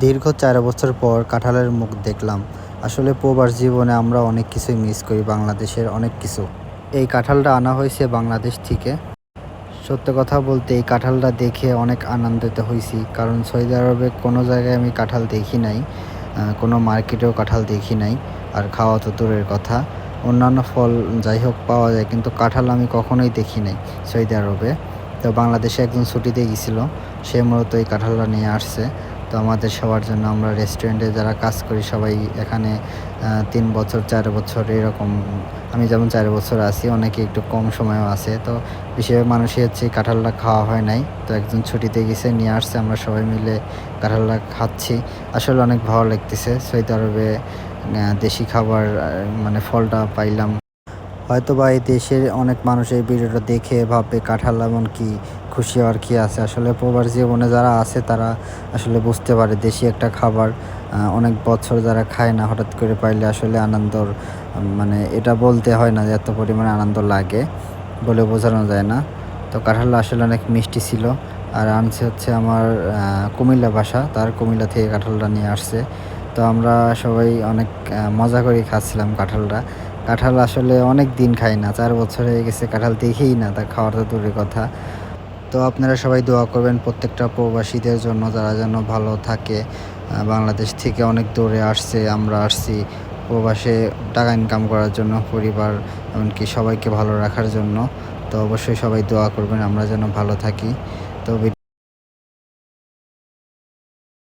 দীর্ঘ চার বছর পর কাঁঠালের মুখ দেখলাম। আসলে প্রবাস জীবনে আমরা অনেক কিছুই মিস করি, বাংলাদেশের অনেক কিছু। এই কাঁঠালটা আনা হয়েছে বাংলাদেশ থেকে। সত্য কথা বলতে, এই কাঁঠালটা দেখে অনেক আনন্দিত হয়েছি। কারণ সৌদি আরবে কোনো জায়গায় আমি কাঁঠাল দেখি নাই কোনো মার্কেটেও কাঁঠাল দেখি নাই, আর খাওয়া তো দূরের কথা। অন্যান্য ফল যাই হোক পাওয়া যায়, কিন্তু কাঁঠাল আমি কখনোই দেখি নাই সৌদি আরবে। তো বাংলাদেশে একজন ছুটিতে গিয়েছিল সে মূলত এই কাঁঠালটা নিয়ে আসছে। তো আমাদের সবার জন্য আমরা রেস্টুরেন্টে যারা কাজ করি, সবাই এখানে তিন বছর, চার বছর এরকম, আমি যেমন চার বছর আছি, অনেকে একটু কম সময়ও আছে। তো বেশিরভাগ মানুষই হচ্ছে কাঁঠালটা খাওয়া হয় নাই। তো একজন ছুটিতে গেছে, নিয়ে আসছে, আমরা সবাই মিলে কাঁঠালটা খাচ্ছি। আসলে অনেক ভালো লাগতেছে সৌদি আরবে দেশি খাবার মানে ফলটা পাইলাম। হয়তো বা এই দেশের অনেক মানুষ এই ভিডিওটা দেখে ভাববে, কাঁঠাল এমন কি? খুশি হওয়ার কি আছে? আসলে প্রবাস জীবনে যারা আছে, তারা আসলে বুঝতে পারে দেশি একটা খাবার অনেক বছর যারা খায় না, হঠাৎ করে পাইলে আসলে আনন্দর মানে এটা বলতে হয় না যে এত পরিমাণে আনন্দ লাগে বলে বোঝানো যায় না। তো কাঁঠালটা আসলে অনেক মিষ্টি ছিল। আর আনছে হচ্ছে আমার কুমিল্লা বাসা, তার কুমিল্লা থেকে কাঁঠালটা নিয়ে আসছে। তো আমরা সবাই অনেক মজা করে খাচ্ছিলাম কাঁঠালটা। কাঁঠাল আসলে অনেক দিন খাই না, চার বছর হয়ে গেছে কাঁঠাল দেখেই না, তা খাওয়ার তো দূরের কথা। তো আপনারা সবাই দোয়া করবেন প্রত্যেকটা প্রবাসীদের জন্য, যারা যেন ভালো থাকে। বাংলাদেশ থেকে অনেক দূরে আসছে, আমরা আসছি প্রবাসে টাকা ইনকাম করার জন্য, পরিবার, এমনকি সবাইকে ভালো রাখার জন্য। তো অবশ্যই সবাই দোয়া করবেন, আমরা যেন ভালো থাকি। তো